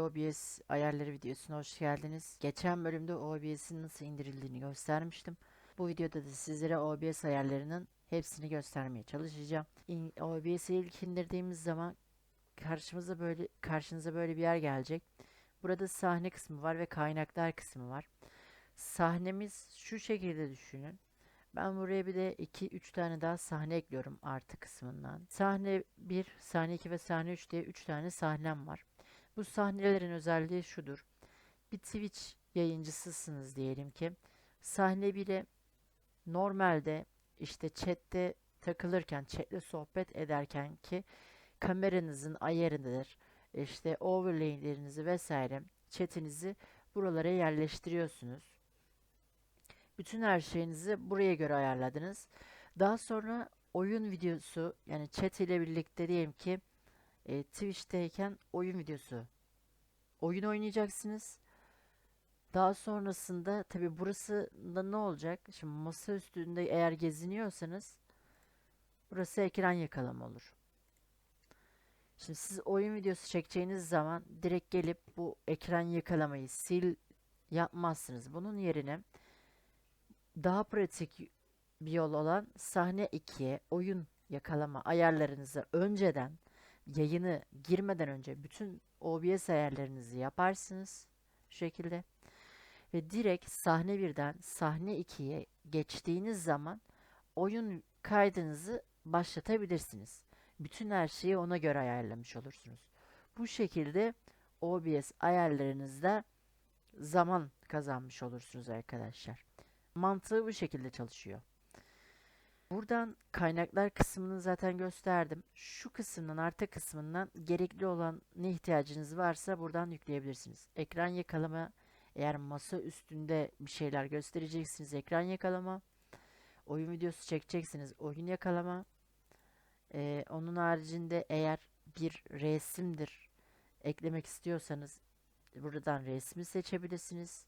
OBS ayarları videosuna hoş geldiniz. Geçen bölümde OBS'in nasıl indirildiğini göstermiştim. Bu videoda da sizlere OBS ayarlarının hepsini göstermeye çalışacağım. OBS'i ilk indirdiğimiz zaman karşımıza böyle karşınıza böyle bir yer gelecek. Burada sahne kısmı var ve kaynaklar kısmı var. Sahnemiz şu şekilde düşünün. Ben buraya bir de 2-3 tane daha sahne ekliyorum artı kısmından. Sahne 1, sahne 2 ve sahne 3 diye 3 tane sahnem var. Bu sahnelerin özelliği şudur. Bir Twitch yayıncısısınız diyelim ki. Sahne 1'e normalde işte chatte takılırken, chatle sohbet ederken ki kameranızın ayarıdır. işte overlay'lerinizi vesaire chatinizi buralara yerleştiriyorsunuz. Bütün her şeyinizi buraya göre ayarladınız. Daha sonra oyun videosu yani chat ile birlikte diyelim ki e, Twitch'teyken oyun videosu oyun oynayacaksınız. Daha sonrasında tabi burası da ne olacak? Şimdi masa üstünde eğer geziniyorsanız burası ekran yakalama olur. Şimdi siz oyun videosu çekeceğiniz zaman direkt gelip bu ekran yakalamayı sil yapmazsınız. Bunun yerine daha pratik bir yol olan sahne 2'ye oyun yakalama ayarlarınızı önceden yayını girmeden önce bütün OBS ayarlarınızı yaparsınız şu şekilde ve direkt sahne 1'den sahne 2'ye geçtiğiniz zaman oyun kaydınızı başlatabilirsiniz. Bütün her şeyi ona göre ayarlamış olursunuz. Bu şekilde OBS ayarlarınızda zaman kazanmış olursunuz arkadaşlar. Mantığı bu şekilde çalışıyor. Buradan kaynaklar kısmını zaten gösterdim. Şu kısımdan arta kısmından gerekli olan ne ihtiyacınız varsa buradan yükleyebilirsiniz. Ekran yakalama eğer masa üstünde bir şeyler göstereceksiniz ekran yakalama. Oyun videosu çekeceksiniz oyun yakalama. Ee, onun haricinde eğer bir resimdir eklemek istiyorsanız buradan resmi seçebilirsiniz.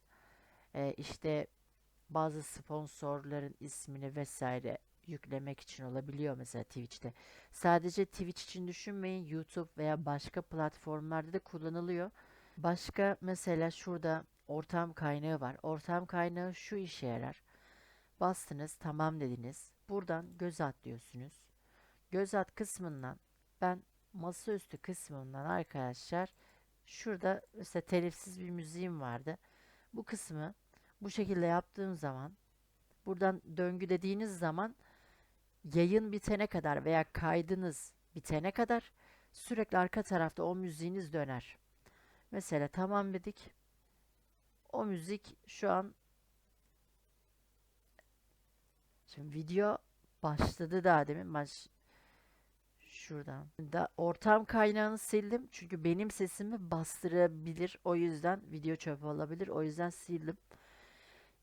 Ee, işte bazı sponsorların ismini vesaire yüklemek için olabiliyor mesela Twitch'te. Sadece Twitch için düşünmeyin. YouTube veya başka platformlarda da kullanılıyor. Başka mesela şurada ortam kaynağı var. Ortam kaynağı şu işe yarar. Bastınız, tamam dediniz. Buradan göz at diyorsunuz. Göz at kısmından ben masaüstü kısmından arkadaşlar şurada mesela telifsiz bir müziğim vardı. Bu kısmı bu şekilde yaptığım zaman buradan döngü dediğiniz zaman yayın bitene kadar veya kaydınız bitene kadar sürekli arka tarafta o müziğiniz döner. Mesela tamam dedik. O müzik şu an Şimdi video başladı daha demin. Baş şuradan. Da ortam kaynağını sildim. Çünkü benim sesimi bastırabilir. O yüzden video çöpe olabilir. O yüzden sildim.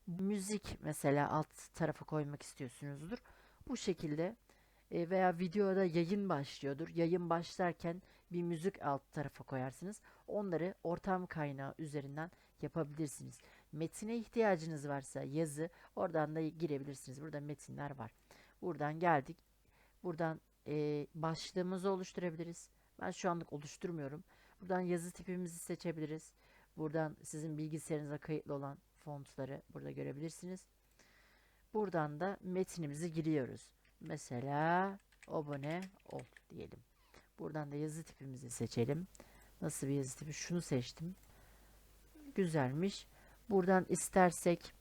Müzik mesela alt tarafa koymak istiyorsunuzdur. Bu şekilde e, veya videoda yayın başlıyordur. Yayın başlarken bir müzik alt tarafa koyarsınız. Onları ortam kaynağı üzerinden yapabilirsiniz. Metine ihtiyacınız varsa yazı oradan da girebilirsiniz. Burada metinler var. Buradan geldik. Buradan e, başlığımızı oluşturabiliriz. Ben şu anlık oluşturmuyorum. Buradan yazı tipimizi seçebiliriz. Buradan sizin bilgisayarınıza kayıtlı olan fontları burada görebilirsiniz. Buradan da metinimizi giriyoruz. Mesela abone ol diyelim. Buradan da yazı tipimizi seçelim. Nasıl bir yazı tipi? Şunu seçtim. Güzelmiş. Buradan istersek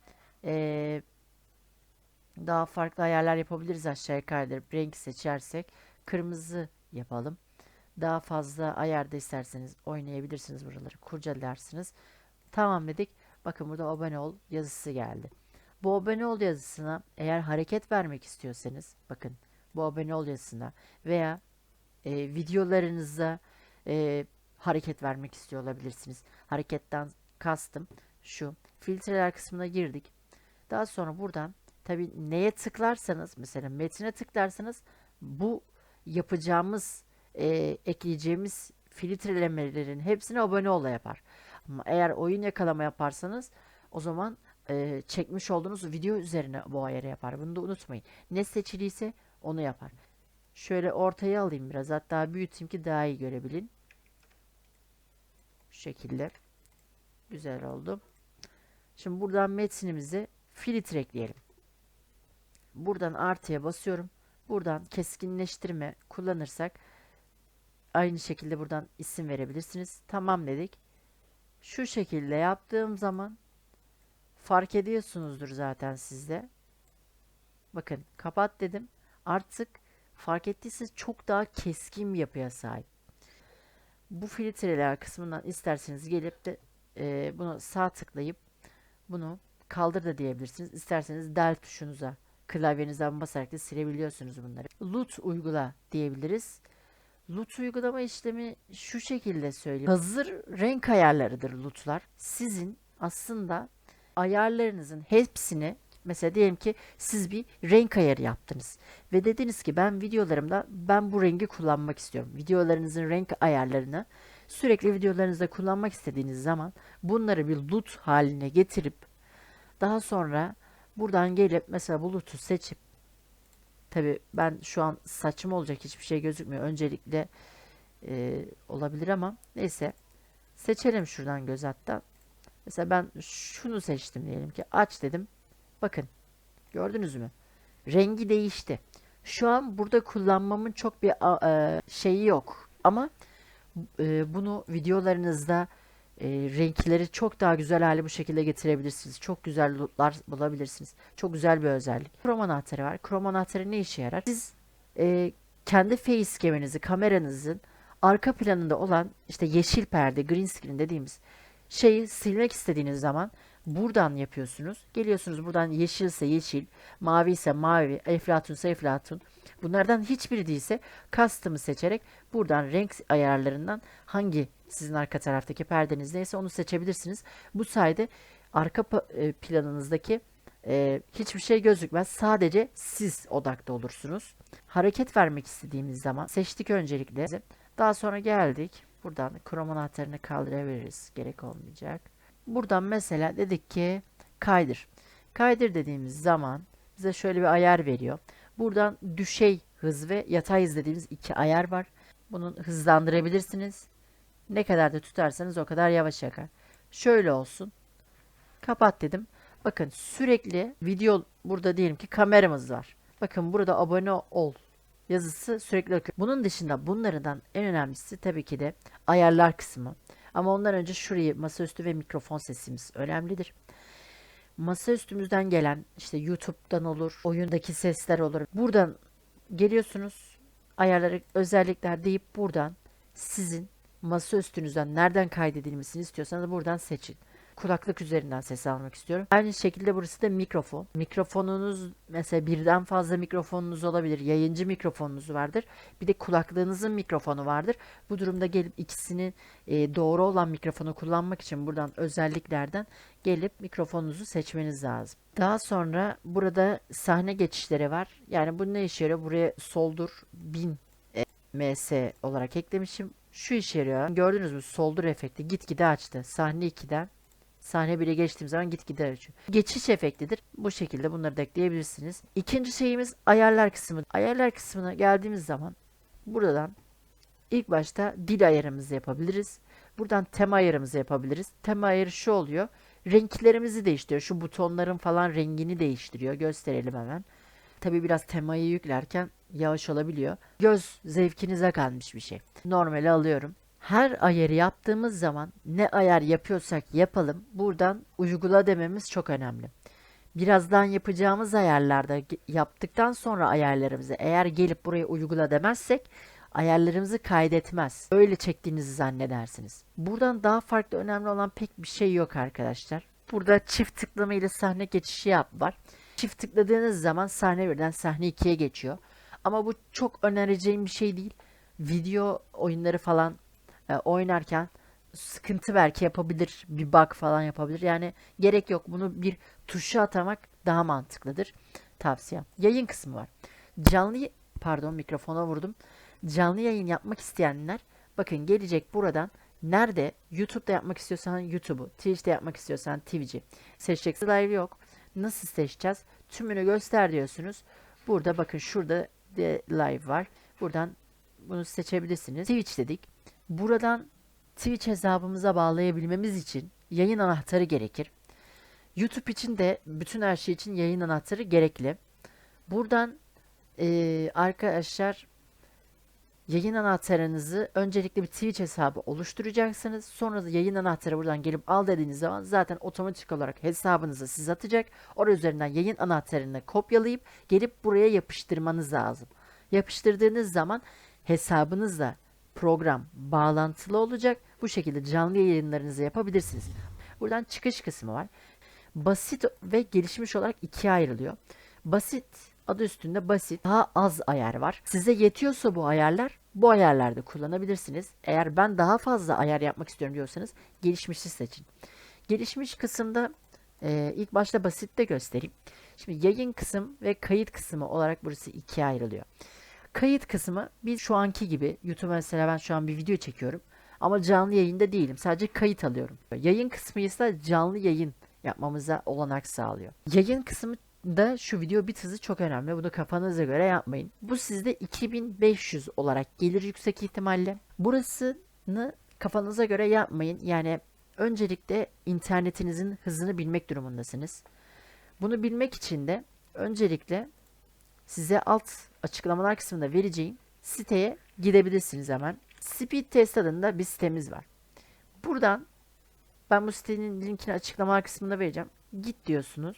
eee, daha farklı ayarlar yapabiliriz aşağıya kaydırıp renk seçersek kırmızı yapalım. Daha fazla ayarda isterseniz oynayabilirsiniz buraları kurcalarsınız. Tamam dedik. Bakın burada abone ol yazısı geldi. Bu abone ol yazısına eğer hareket vermek istiyorsanız bakın bu abone ol yazısına veya e, videolarınıza e, hareket vermek istiyor olabilirsiniz. Hareketten kastım şu filtreler kısmına girdik. Daha sonra buradan tabi neye tıklarsanız mesela metine tıklarsanız bu yapacağımız e, ekleyeceğimiz filtrelemelerin hepsini abone ola yapar. Ama eğer oyun yakalama yaparsanız o zaman e, çekmiş olduğunuz video üzerine bu ayarı yapar. Bunu da unutmayın. Ne seçiliyse onu yapar. Şöyle ortaya alayım biraz. Hatta büyüteyim ki daha iyi görebilin. Şu şekilde. Güzel oldu. Şimdi buradan metnimizi filtre ekleyelim. Buradan artıya basıyorum. Buradan keskinleştirme kullanırsak aynı şekilde buradan isim verebilirsiniz. Tamam dedik. Şu şekilde yaptığım zaman fark ediyorsunuzdur zaten sizde. Bakın kapat dedim. Artık fark ettiyseniz çok daha keskin bir yapıya sahip. Bu filtreler kısmından isterseniz gelip de e, bunu sağ tıklayıp bunu kaldır da diyebilirsiniz. İsterseniz del tuşunuza klavyenizden basarak da silebiliyorsunuz bunları. LUT uygula diyebiliriz. LUT uygulama işlemi şu şekilde söyleyeyim. Hazır renk ayarlarıdır LUT'lar. Sizin aslında ayarlarınızın hepsini mesela diyelim ki siz bir renk ayarı yaptınız ve dediniz ki ben videolarımda ben bu rengi kullanmak istiyorum. Videolarınızın renk ayarlarını sürekli videolarınızda kullanmak istediğiniz zaman bunları bir LUT haline getirip daha sonra buradan gelip mesela bu LUT'u seçip tabi ben şu an saçma olacak hiçbir şey gözükmüyor. Öncelikle e, olabilir ama neyse seçelim şuradan göz hatta. Mesela ben şunu seçtim diyelim ki aç dedim. Bakın gördünüz mü? Rengi değişti. Şu an burada kullanmamın çok bir e, şeyi yok. Ama e, bunu videolarınızda e, renkleri çok daha güzel hale bu şekilde getirebilirsiniz. Çok güzel lootlar bulabilirsiniz. Çok güzel bir özellik. Chrome anahtarı var. Chrome anahtarı ne işe yarar? Siz e, kendi facecam'inizi, kameranızın arka planında olan işte yeşil perde, green screen dediğimiz şeyi silmek istediğiniz zaman buradan yapıyorsunuz. Geliyorsunuz buradan yeşilse yeşil, mavi ise mavi, eflatunsa eflatun. Bunlardan hiçbiri değilse custom'ı seçerek buradan renk ayarlarından hangi sizin arka taraftaki perdeniz neyse onu seçebilirsiniz. Bu sayede arka e, planınızdaki e, hiçbir şey gözükmez. Sadece siz odakta olursunuz. Hareket vermek istediğimiz zaman seçtik öncelikle. Daha sonra geldik. Buradan Chrome anahtarını kaldırabiliriz. Gerek olmayacak. Buradan mesela dedik ki kaydır. Kaydır dediğimiz zaman bize şöyle bir ayar veriyor. Buradan düşey hız ve yatay hız dediğimiz iki ayar var. Bunu hızlandırabilirsiniz. Ne kadar da tutarsanız o kadar yavaş yakar. Şöyle olsun. Kapat dedim. Bakın sürekli video burada diyelim ki kameramız var. Bakın burada abone ol yazısı sürekli akıyor. Bunun dışında bunlardan en önemlisi tabii ki de ayarlar kısmı. Ama ondan önce şurayı masaüstü ve mikrofon sesimiz önemlidir. Masa üstümüzden gelen işte YouTube'dan olur, oyundaki sesler olur. Buradan geliyorsunuz ayarları özellikler deyip buradan sizin masa üstünüzden nereden kaydedilmesini istiyorsanız buradan seçin. Kulaklık üzerinden ses almak istiyorum. Aynı şekilde burası da mikrofon. Mikrofonunuz mesela birden fazla mikrofonunuz olabilir. Yayıncı mikrofonunuz vardır. Bir de kulaklığınızın mikrofonu vardır. Bu durumda gelip ikisinin e, doğru olan mikrofonu kullanmak için buradan özelliklerden gelip mikrofonunuzu seçmeniz lazım. Daha sonra burada sahne geçişleri var. Yani bu ne işe yarıyor? Buraya soldur 1000 e, ms olarak eklemişim. Şu işe yarıyor. Gördünüz mü? Soldur efekti gitgide açtı. Sahne 2'den Sahne 1'e geçtiğim zaman gitgide açıyor. Geçiş efektidir. Bu şekilde bunları da ekleyebilirsiniz. İkinci şeyimiz ayarlar kısmı. Ayarlar kısmına geldiğimiz zaman buradan ilk başta dil ayarımızı yapabiliriz. Buradan tema ayarımızı yapabiliriz. Tema ayarı şu oluyor. Renklerimizi değiştiriyor. Şu butonların falan rengini değiştiriyor. Gösterelim hemen. Tabi biraz temayı yüklerken yavaş olabiliyor. Göz zevkinize kalmış bir şey. Normali alıyorum. Her ayarı yaptığımız zaman ne ayar yapıyorsak yapalım buradan uygula dememiz çok önemli. Birazdan yapacağımız ayarlarda yaptıktan sonra ayarlarımızı eğer gelip buraya uygula demezsek ayarlarımızı kaydetmez. Öyle çektiğinizi zannedersiniz. Buradan daha farklı önemli olan pek bir şey yok arkadaşlar. Burada çift tıklama ile sahne geçişi yap var. Çift tıkladığınız zaman sahne birden sahne 2'ye geçiyor. Ama bu çok önereceğim bir şey değil. Video oyunları falan e, oynarken sıkıntı belki yapabilir. Bir bug falan yapabilir. Yani gerek yok. Bunu bir tuşa atamak daha mantıklıdır. Tavsiyem. Yayın kısmı var. Canlı pardon mikrofona vurdum. Canlı yayın yapmak isteyenler bakın gelecek buradan nerede YouTube'da yapmak istiyorsan YouTube'u, Twitch'te yapmak istiyorsan Twitch'i seçeceksin. Live yok. Nasıl seçeceğiz? Tümünü göster diyorsunuz. Burada bakın şurada de live var. Buradan bunu seçebilirsiniz. Twitch dedik. Buradan Twitch hesabımıza bağlayabilmemiz için yayın anahtarı gerekir. YouTube için de bütün her şey için yayın anahtarı gerekli. Buradan eee, arkadaşlar yayın anahtarınızı öncelikle bir Twitch hesabı oluşturacaksınız. Sonra da yayın anahtarı buradan gelip al dediğiniz zaman zaten otomatik olarak hesabınıza siz atacak. Orada üzerinden yayın anahtarını kopyalayıp gelip buraya yapıştırmanız lazım. Yapıştırdığınız zaman hesabınızla program bağlantılı olacak. Bu şekilde canlı yayınlarınızı yapabilirsiniz. Buradan çıkış kısmı var. Basit ve gelişmiş olarak ikiye ayrılıyor. Basit adı üstünde basit daha az ayar var. Size yetiyorsa bu ayarlar bu ayarlarda kullanabilirsiniz. Eğer ben daha fazla ayar yapmak istiyorum diyorsanız gelişmişi seçin. Gelişmiş kısımda e, ilk başta basitte göstereyim. Şimdi yayın kısım ve kayıt kısmı olarak burası ikiye ayrılıyor. Kayıt kısmı biz şu anki gibi YouTube mesela ben şu an bir video çekiyorum. Ama canlı yayında değilim. Sadece kayıt alıyorum. Yayın kısmı ise canlı yayın yapmamıza olanak sağlıyor. Yayın kısmı da şu video bit hızı çok önemli. Bunu kafanıza göre yapmayın. Bu sizde 2500 olarak gelir yüksek ihtimalle. Burasını kafanıza göre yapmayın. Yani öncelikle internetinizin hızını bilmek durumundasınız. Bunu bilmek için de öncelikle size alt açıklamalar kısmında vereceğim siteye gidebilirsiniz hemen. Speed Test adında bir sitemiz var. Buradan ben bu sitenin linkini açıklamalar kısmında vereceğim. Git diyorsunuz.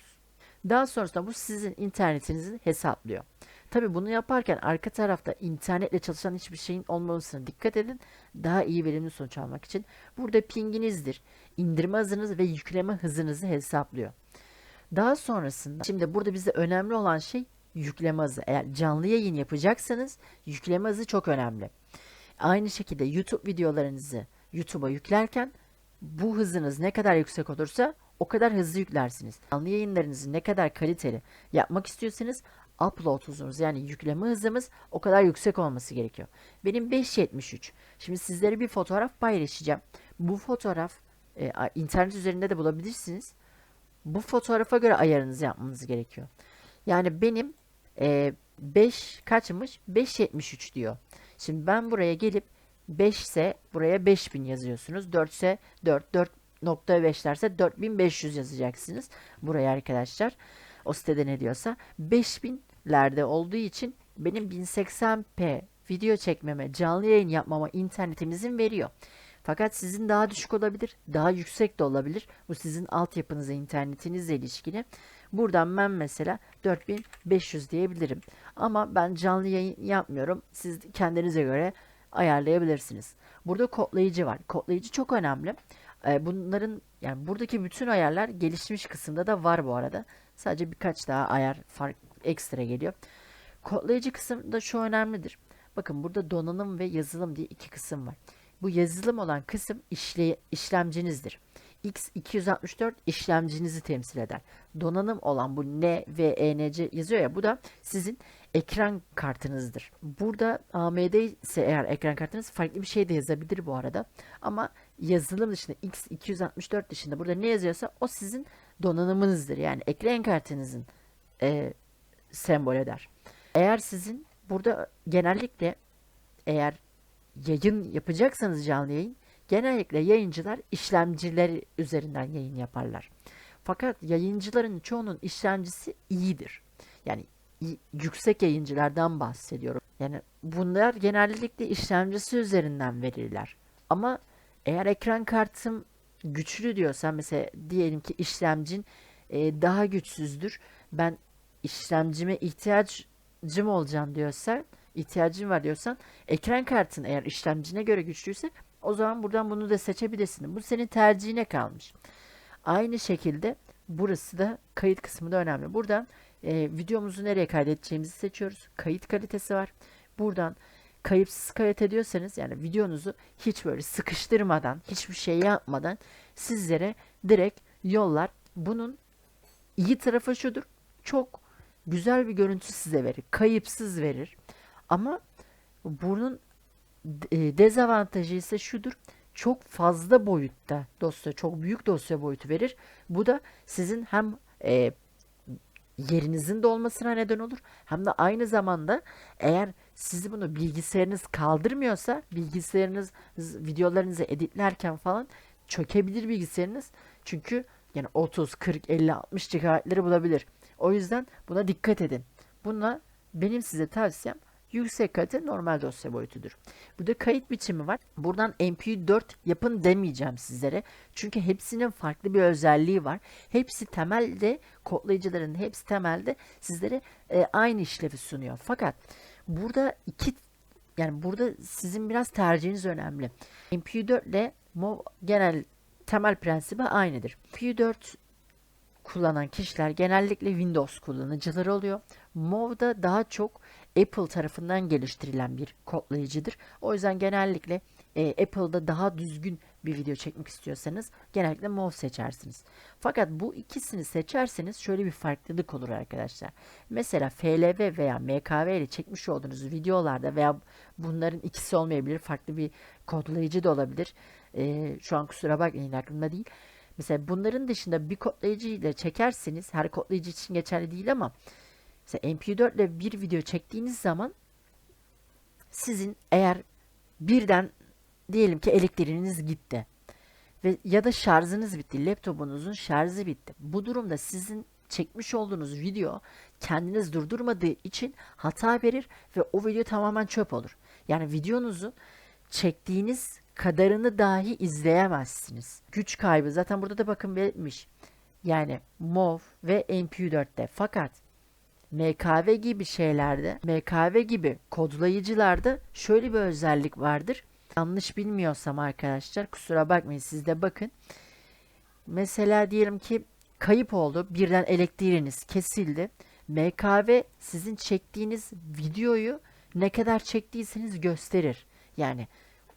Daha sonrasında bu sizin internetinizi hesaplıyor. Tabi bunu yaparken arka tarafta internetle çalışan hiçbir şeyin olmamasına dikkat edin. Daha iyi verimli sonuç almak için. Burada pinginizdir. indirme hızınız ve yükleme hızınızı hesaplıyor. Daha sonrasında şimdi burada bize önemli olan şey yükleme hızı. Eğer canlı yayın yapacaksanız yükleme hızı çok önemli. Aynı şekilde YouTube videolarınızı YouTube'a yüklerken bu hızınız ne kadar yüksek olursa o kadar hızlı yüklersiniz. Canlı yayınlarınızı ne kadar kaliteli yapmak istiyorsanız upload hızımız yani yükleme hızımız o kadar yüksek olması gerekiyor. Benim 5.73. Şimdi sizlere bir fotoğraf paylaşacağım. Bu fotoğraf e, internet üzerinde de bulabilirsiniz. Bu fotoğrafa göre ayarınızı yapmanız gerekiyor. Yani benim e, 5 kaçmış? 5.73 diyor. Şimdi ben buraya gelip 5 ise buraya 5000 yazıyorsunuz. 4 ise 4, 4.5'lerse 4500 yazacaksınız. Buraya arkadaşlar. O sitede ne diyorsa 5000'lerde olduğu için benim 1080p video çekmeme, canlı yayın yapmama internetim izin veriyor. Fakat sizin daha düşük olabilir, daha yüksek de olabilir. Bu sizin altyapınıza, internetinizle ilişkili. Buradan ben mesela 4500 diyebilirim. Ama ben canlı yayın yapmıyorum. Siz kendinize göre ayarlayabilirsiniz. Burada kodlayıcı var. Kodlayıcı çok önemli. Ee, bunların yani buradaki bütün ayarlar gelişmiş kısımda da var bu arada. Sadece birkaç daha ayar fark ekstra geliyor. Kodlayıcı kısımda şu önemlidir. Bakın burada donanım ve yazılım diye iki kısım var. Bu yazılım olan kısım işle, işlemcinizdir. X264 işlemcinizi temsil eder. Donanım olan bu N ve ENC yazıyor ya bu da sizin ekran kartınızdır. Burada AMD ise eğer ekran kartınız farklı bir şey de yazabilir bu arada. Ama yazılım dışında X264 dışında burada ne yazıyorsa o sizin donanımınızdır. Yani ekran kartınızın e, sembol eder. Eğer sizin burada genellikle eğer yayın yapacaksanız canlı yayın genellikle yayıncılar işlemciler üzerinden yayın yaparlar. Fakat yayıncıların çoğunun işlemcisi iyidir. Yani yüksek yayıncılardan bahsediyorum. Yani bunlar genellikle işlemcisi üzerinden verirler. Ama eğer ekran kartım güçlü diyorsan mesela diyelim ki işlemcin e, daha güçsüzdür. Ben işlemcime ihtiyacım olacağım diyorsan, ihtiyacım var diyorsan ekran kartın eğer işlemcine göre güçlüyse o zaman buradan bunu da seçebilirsin. Bu senin tercihine kalmış. Aynı şekilde burası da kayıt kısmı da önemli. Buradan e, videomuzu nereye kaydedeceğimizi seçiyoruz. Kayıt kalitesi var. Buradan kayıpsız kalite diyorsanız yani videonuzu hiç böyle sıkıştırmadan, hiçbir şey yapmadan sizlere direkt yollar. Bunun iyi tarafı şudur. Çok güzel bir görüntü size verir. Kayıpsız verir. Ama bunun dezavantajı ise şudur. Çok fazla boyutta dosya, çok büyük dosya boyutu verir. Bu da sizin hem e, yerinizin dolmasına neden olur hem de aynı zamanda eğer sizi bunu bilgisayarınız kaldırmıyorsa bilgisayarınız videolarınızı editlerken falan çökebilir bilgisayarınız. Çünkü yani 30, 40, 50, 60 GB'ları bulabilir. O yüzden buna dikkat edin. Buna benim size tavsiyem yüksek kalite normal dosya boyutudur. Burada kayıt biçimi var. Buradan MP4 yapın demeyeceğim sizlere. Çünkü hepsinin farklı bir özelliği var. Hepsi temelde kodlayıcıların hepsi temelde sizlere e, aynı işlevi sunuyor. Fakat burada iki yani burada sizin biraz tercihiniz önemli. MP4 ile MOV genel temel prensibi aynıdır. MP4 kullanan kişiler genellikle Windows kullanıcıları oluyor. MOV'da daha çok Apple tarafından geliştirilen bir kodlayıcıdır. O yüzden genellikle e, Apple'da daha düzgün bir video çekmek istiyorsanız genellikle MOV seçersiniz. Fakat bu ikisini seçerseniz şöyle bir farklılık olur arkadaşlar. Mesela FLV veya MKV ile çekmiş olduğunuz videolarda veya bunların ikisi olmayabilir. Farklı bir kodlayıcı da olabilir. E, şu an kusura bakmayın aklımda değil. Mesela bunların dışında bir kodlayıcı ile çekerseniz her kodlayıcı için geçerli değil ama mesela MP4 ile bir video çektiğiniz zaman sizin eğer birden diyelim ki elektriğiniz gitti ve ya da şarjınız bitti, laptopunuzun şarjı bitti. Bu durumda sizin çekmiş olduğunuz video kendiniz durdurmadığı için hata verir ve o video tamamen çöp olur. Yani videonuzu çektiğiniz kadarını dahi izleyemezsiniz. Güç kaybı zaten burada da bakın belirtmiş. Yani MOV ve MP4'te. Fakat MKV gibi şeylerde, MKV gibi kodlayıcılarda şöyle bir özellik vardır. Yanlış bilmiyorsam arkadaşlar kusura bakmayın siz de bakın. Mesela diyelim ki kayıp oldu. Birden elektriğiniz kesildi. MKV sizin çektiğiniz videoyu ne kadar çektiyseniz gösterir. Yani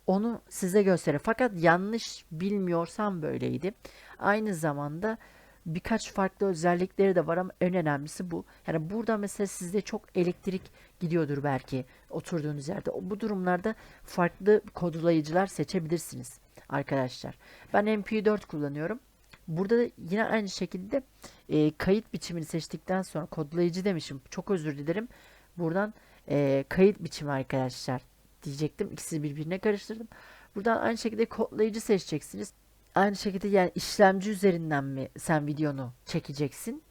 onu size gösterir. Fakat yanlış bilmiyorsam böyleydi. Aynı zamanda birkaç farklı özellikleri de var ama en önemlisi bu. Yani burada mesela sizde çok elektrik gidiyordur belki oturduğunuz yerde. Bu durumlarda farklı kodlayıcılar seçebilirsiniz arkadaşlar. Ben MP4 kullanıyorum. Burada da yine aynı şekilde e, kayıt biçimini seçtikten sonra kodlayıcı demişim. Çok özür dilerim. Buradan e, kayıt biçimi arkadaşlar diyecektim. İkisini birbirine karıştırdım. Buradan aynı şekilde kodlayıcı seçeceksiniz. Aynı şekilde yani işlemci üzerinden mi sen videonu çekeceksin?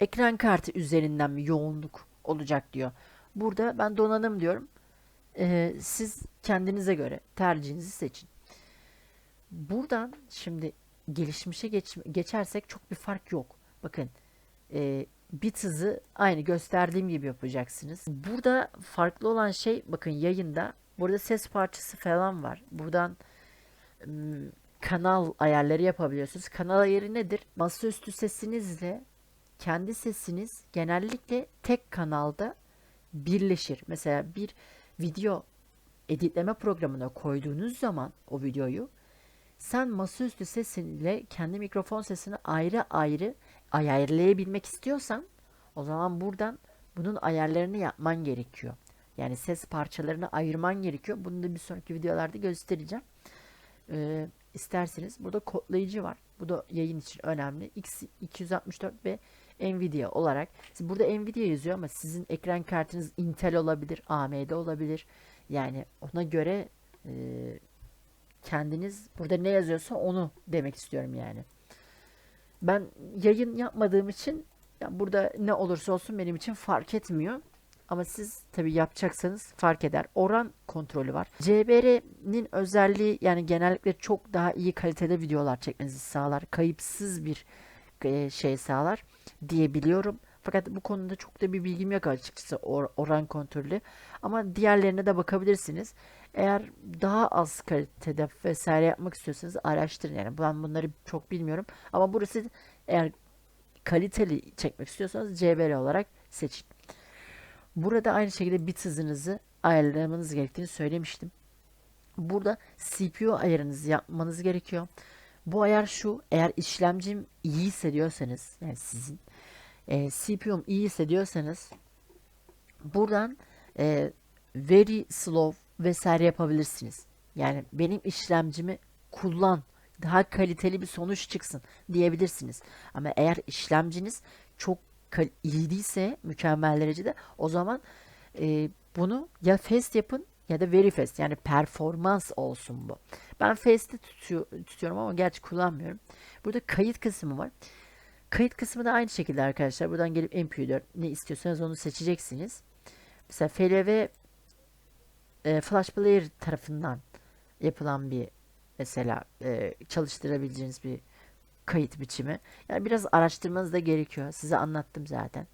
Ekran kartı üzerinden mi yoğunluk olacak diyor. Burada ben donanım diyorum. Ee, siz kendinize göre tercihinizi seçin. Buradan şimdi gelişmişe geç, geçersek çok bir fark yok. Bakın e, bit hızı aynı gösterdiğim gibi yapacaksınız. Burada farklı olan şey bakın yayında burada ses parçası falan var. Buradan kanal ayarları yapabiliyorsunuz. Kanal ayarı nedir? Masaüstü sesinizle kendi sesiniz genellikle tek kanalda birleşir. Mesela bir video editleme programına koyduğunuz zaman o videoyu sen masaüstü sesinle kendi mikrofon sesini ayrı ayrı ayarlayabilmek istiyorsan o zaman buradan bunun ayarlarını yapman gerekiyor. Yani ses parçalarını ayırman gerekiyor. Bunu da bir sonraki videolarda göstereceğim. Ee, isterseniz burada kodlayıcı var. Bu da yayın için önemli. X264 ve Nvidia olarak. Burada Nvidia yazıyor ama sizin ekran kartınız Intel olabilir, AMD olabilir. Yani ona göre e, kendiniz burada ne yazıyorsa onu demek istiyorum yani. Ben yayın yapmadığım için ya burada ne olursa olsun benim için fark etmiyor. Ama siz tabi yapacaksanız fark eder. Oran kontrolü var. CBR'nin özelliği yani genellikle çok daha iyi kalitede videolar çekmenizi sağlar. Kayıpsız bir e, şey sağlar diyebiliyorum. Fakat bu konuda çok da bir bilgim yok açıkçası or- oran kontrolü. Ama diğerlerine de bakabilirsiniz. Eğer daha az kalitede vesaire yapmak istiyorsanız araştırın. Yani ben bunları çok bilmiyorum. Ama burası eğer kaliteli çekmek istiyorsanız CBR olarak seçin. Burada aynı şekilde bit hızınızı ayarlamanız gerektiğini söylemiştim. Burada CPU ayarınızı yapmanız gerekiyor. Bu ayar şu, eğer işlemcim iyi hissediyorsanız, yani sizin e, CPU'm iyi hissediyorsanız buradan e, very slow vesaire yapabilirsiniz. Yani benim işlemcimi kullan, daha kaliteli bir sonuç çıksın diyebilirsiniz. Ama eğer işlemciniz çok iyi değilse mükemmel derecede o zaman e, bunu ya fast yapın ya da very fast yani performans olsun bu. Ben fast'i tutuyor, tutuyorum ama gerçi kullanmıyorum. Burada kayıt kısmı var. Kayıt kısmı da aynı şekilde arkadaşlar. Buradan gelip MP4 ne istiyorsanız onu seçeceksiniz. Mesela FLV e, Flash Player tarafından yapılan bir mesela e, çalıştırabileceğiniz bir kayıt biçimi. Yani biraz araştırmanız da gerekiyor. Size anlattım zaten.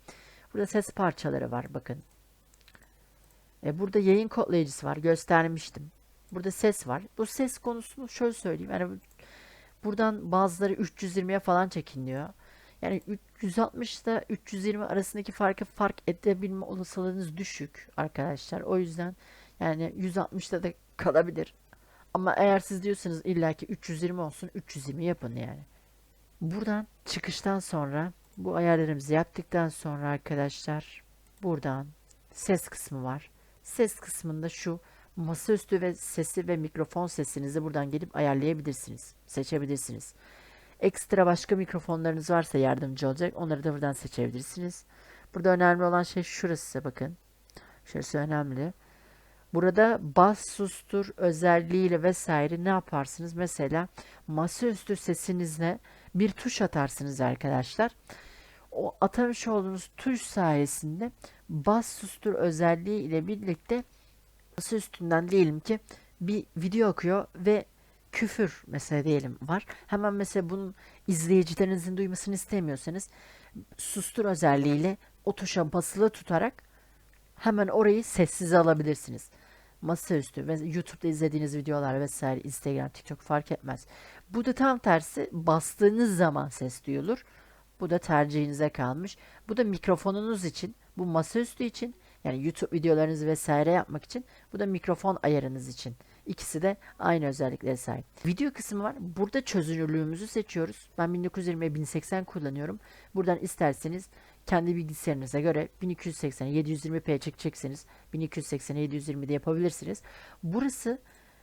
Burada ses parçaları var bakın. E, burada yayın kodlayıcısı var. Göstermiştim. Burada ses var. Bu ses konusunu şöyle söyleyeyim. Yani bu- buradan bazıları 320'ye falan çekiliyor. Yani 360 ile 320 arasındaki farkı fark edebilme olasılığınız düşük arkadaşlar. O yüzden yani 160'da da kalabilir. Ama eğer siz diyorsanız illaki 320 olsun 320 yapın yani. Buradan çıkıştan sonra bu ayarlarımızı yaptıktan sonra arkadaşlar buradan ses kısmı var. Ses kısmında şu masaüstü ve sesi ve mikrofon sesinizi buradan gelip ayarlayabilirsiniz. Seçebilirsiniz. Ekstra başka mikrofonlarınız varsa yardımcı olacak. Onları da buradan seçebilirsiniz. Burada önemli olan şey şurası bakın. Şurası önemli. Burada bas sustur özelliğiyle vesaire ne yaparsınız? Mesela masaüstü sesinizle bir tuş atarsınız arkadaşlar. O atamış olduğunuz tuş sayesinde bas sustur özelliği ile birlikte masa üstünden diyelim ki bir video akıyor ve küfür mesela diyelim var. Hemen mesela bunun izleyicilerinizin duymasını istemiyorsanız sustur özelliğiyle o tuşa basılı tutarak hemen orayı sessize alabilirsiniz. Masaüstü ve YouTube'da izlediğiniz videolar vesaire Instagram, TikTok fark etmez. Bu da tam tersi bastığınız zaman ses duyulur. Bu da tercihinize kalmış. Bu da mikrofonunuz için, bu masaüstü için yani YouTube videolarınızı vesaire yapmak için, bu da mikrofon ayarınız için. İkisi de aynı özelliklere sahip. Video kısmı var. Burada çözünürlüğümüzü seçiyoruz. Ben 1920 1080 kullanıyorum. Buradan isterseniz kendi bilgisayarınıza göre 1280 720p çekecekseniz 1280 720'de yapabilirsiniz. Burası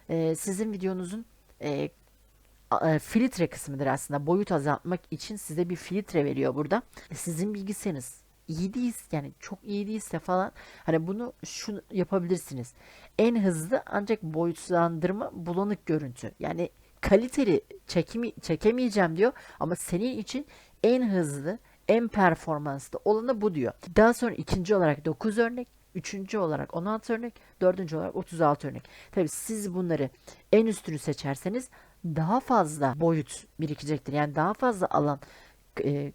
e, sizin videonuzun e, e, filtre kısmıdır aslında. Boyut azaltmak için size bir filtre veriyor burada. Sizin bilgisayarınız iyi değilse yani çok iyi değilse falan hani bunu şu yapabilirsiniz. En hızlı ancak boyutlandırma bulanık görüntü. Yani kaliteli çekimi, çekemeyeceğim diyor ama senin için en hızlı en performanslı olanı bu diyor. Daha sonra ikinci olarak 9 örnek, üçüncü olarak 16 örnek, dördüncü olarak 36 örnek. Tabi siz bunları en üstünü seçerseniz daha fazla boyut birikecektir. Yani daha fazla alan e,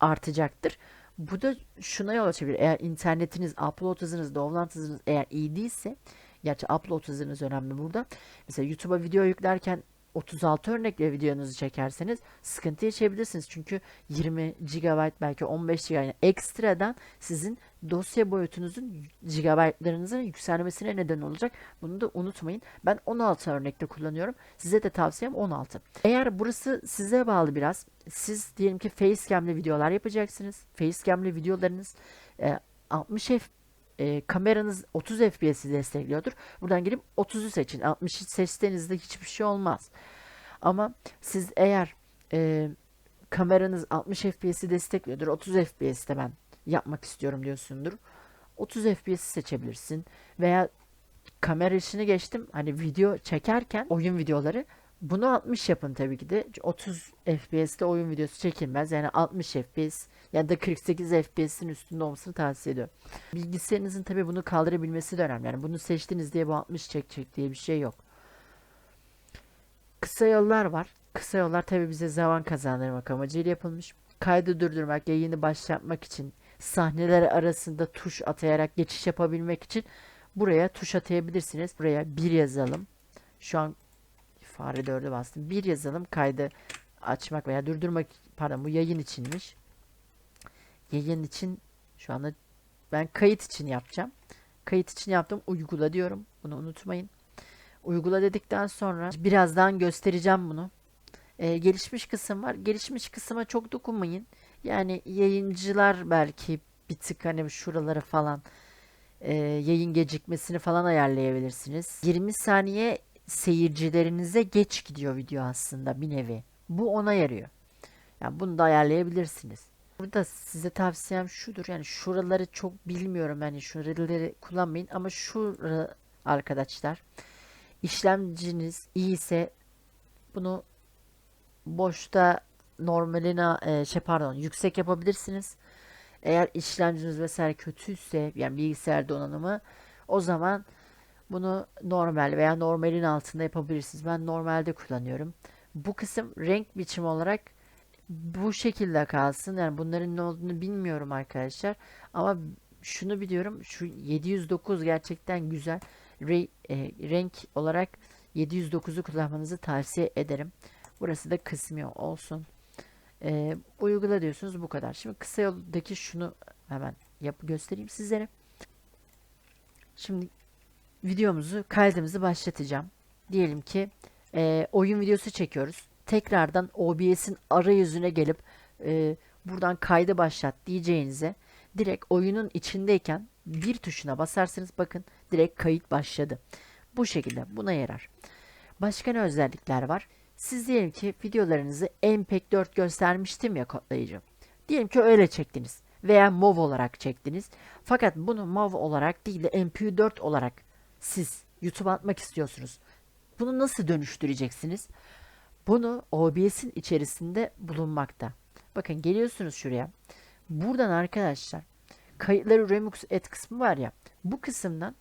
artacaktır. Bu da şuna yol açabilir. Eğer internetiniz, upload hızınız, download hızınız eğer iyi değilse, gerçi upload hızınız önemli burada. Mesela YouTube'a video yüklerken 36 örnekle videonuzu çekerseniz sıkıntı yaşayabilirsiniz. Çünkü 20 GB belki 15 GB yani ekstradan sizin dosya boyutunuzun GB'larınızın yükselmesine neden olacak. Bunu da unutmayın. Ben 16 örnekte kullanıyorum. Size de tavsiyem 16. Eğer burası size bağlı biraz. Siz diyelim ki facecam'li videolar yapacaksınız. Facecam'li videolarınız e, 60 F e, kameranız 30 FPS'i destekliyordur. Buradan gelip 30'u seçin. 60'ı seçtiğinizde hiçbir şey olmaz. Ama siz eğer e, kameranız 60 FPS'i destekliyordur. 30 FPS'te ben yapmak istiyorum diyorsundur. 30 FPS'i seçebilirsin. Veya kamera işini geçtim. Hani video çekerken oyun videoları bunu 60 yapın tabii ki de. 30 FPS'te oyun videosu çekilmez. Yani 60 FPS ya da 48 FPS'in üstünde olmasını tavsiye ediyorum. Bilgisayarınızın tabii bunu kaldırabilmesi de önemli. Yani bunu seçtiniz diye bu 60 çekecek diye bir şey yok. Kısa yollar var. Kısa yollar tabii bize zaman kazandırmak amacıyla yapılmış. Kaydı durdurmak, yayını başlatmak için, sahneler arasında tuş atayarak geçiş yapabilmek için buraya tuş atayabilirsiniz. Buraya bir yazalım. Şu an fare 4'e bastım. Bir yazalım kaydı açmak veya durdurmak pardon bu yayın içinmiş. Yayın için şu anda ben kayıt için yapacağım. Kayıt için yaptım. Uygula diyorum. Bunu unutmayın. Uygula dedikten sonra birazdan göstereceğim bunu. Ee, gelişmiş kısım var. Gelişmiş kısma çok dokunmayın. Yani yayıncılar belki bir tık hani şuraları falan e, yayın gecikmesini falan ayarlayabilirsiniz. 20 saniye seyircilerinize geç gidiyor video aslında bir nevi. Bu ona yarıyor. Yani bunu da ayarlayabilirsiniz. burada size tavsiyem şudur. Yani şuraları çok bilmiyorum. Yani şuraları kullanmayın ama şura arkadaşlar işlemciniz iyi ise bunu boşta normaline e, şey pardon yüksek yapabilirsiniz. Eğer işlemciniz vesaire kötüyse yani bilgisayar donanımı o zaman bunu normal veya normalin altında yapabilirsiniz. Ben normalde kullanıyorum. Bu kısım renk biçimi olarak bu şekilde kalsın. Yani bunların ne olduğunu bilmiyorum arkadaşlar. Ama şunu biliyorum. Şu 709 gerçekten güzel. Re- e, renk olarak 709'u kullanmanızı tavsiye ederim. Burası da kısmı olsun. E, uygula diyorsunuz bu kadar. Şimdi kısa yoldaki şunu hemen yap göstereyim sizlere. Şimdi videomuzu kaydımızı başlatacağım. Diyelim ki e, oyun videosu çekiyoruz. Tekrardan OBS'in arayüzüne gelip e, buradan kaydı başlat diyeceğinize direkt oyunun içindeyken bir tuşuna basarsınız bakın direkt kayıt başladı. Bu şekilde buna yarar. Başka ne özellikler var? Siz diyelim ki videolarınızı MPEG 4 göstermiştim ya kodlayıcı. Diyelim ki öyle çektiniz veya MOV olarak çektiniz. Fakat bunu MOV olarak değil de MP4 olarak siz YouTube atmak istiyorsunuz. Bunu nasıl dönüştüreceksiniz? Bunu OBS'in içerisinde bulunmakta. Bakın geliyorsunuz şuraya. Buradan arkadaşlar kayıtları Remix et kısmı var ya. Bu kısımdan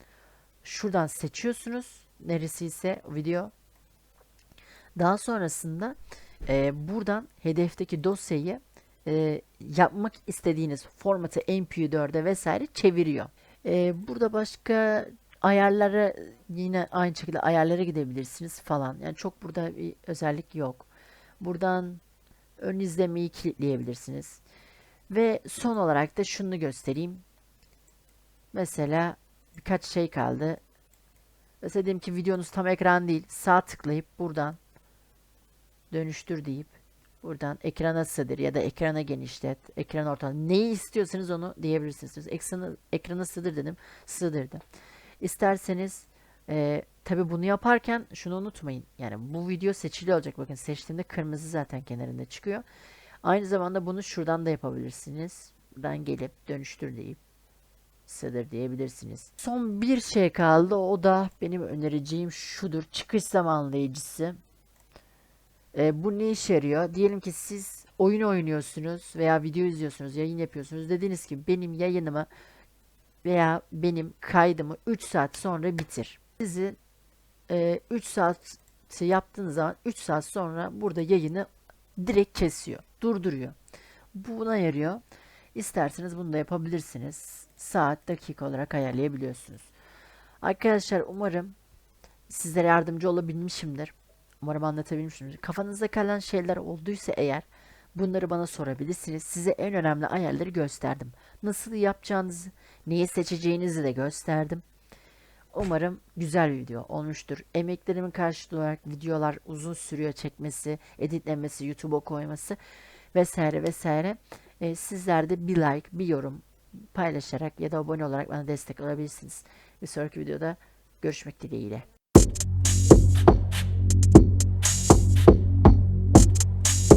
şuradan seçiyorsunuz. Neresi ise video. Daha sonrasında e, buradan hedefteki dosyayı e, yapmak istediğiniz formatı MP4'e vesaire çeviriyor. E, burada başka ayarlara yine aynı şekilde ayarlara gidebilirsiniz falan. Yani çok burada bir özellik yok. Buradan ön izlemeyi kilitleyebilirsiniz. Ve son olarak da şunu göstereyim. Mesela birkaç şey kaldı. Mesela diyelim ki videonuz tam ekran değil. Sağ tıklayıp buradan dönüştür deyip buradan ekrana sığdır ya da ekrana genişlet, ekran ortalama neyi istiyorsanız onu diyebilirsiniz. Ekrana, ekrana sığdır dedim, sığdırdı. İsterseniz e, tabi bunu yaparken şunu unutmayın. Yani bu video seçili olacak. Bakın seçtiğimde kırmızı zaten kenarında çıkıyor. Aynı zamanda bunu şuradan da yapabilirsiniz. Buradan gelip dönüştür deyip sığdır diyebilirsiniz. Son bir şey kaldı. O da benim önereceğim şudur. Çıkış zamanlayıcısı. E, bu ne işe yarıyor? Diyelim ki siz oyun oynuyorsunuz veya video izliyorsunuz, yayın yapıyorsunuz. Dediniz ki benim yayınımı veya benim kaydımı 3 saat sonra bitir. Sizin e, 3 saat yaptığınız zaman 3 saat sonra burada yayını direkt kesiyor, durduruyor. Bu buna yarıyor. İsterseniz bunu da yapabilirsiniz. Saat, dakika olarak ayarlayabiliyorsunuz. Arkadaşlar umarım sizlere yardımcı olabilmişimdir. Umarım anlatabilmişimdir. Kafanızda kalan şeyler olduysa eğer bunları bana sorabilirsiniz. Size en önemli ayarları gösterdim. Nasıl yapacağınızı, neyi seçeceğinizi de gösterdim. Umarım güzel bir video olmuştur. Emeklerimin karşılığı olarak videolar uzun sürüyor çekmesi, editlemesi, YouTube'a koyması vesaire vesaire. Ee, sizler de bir like, bir yorum paylaşarak ya da abone olarak bana destek olabilirsiniz. Bir sonraki videoda görüşmek dileğiyle.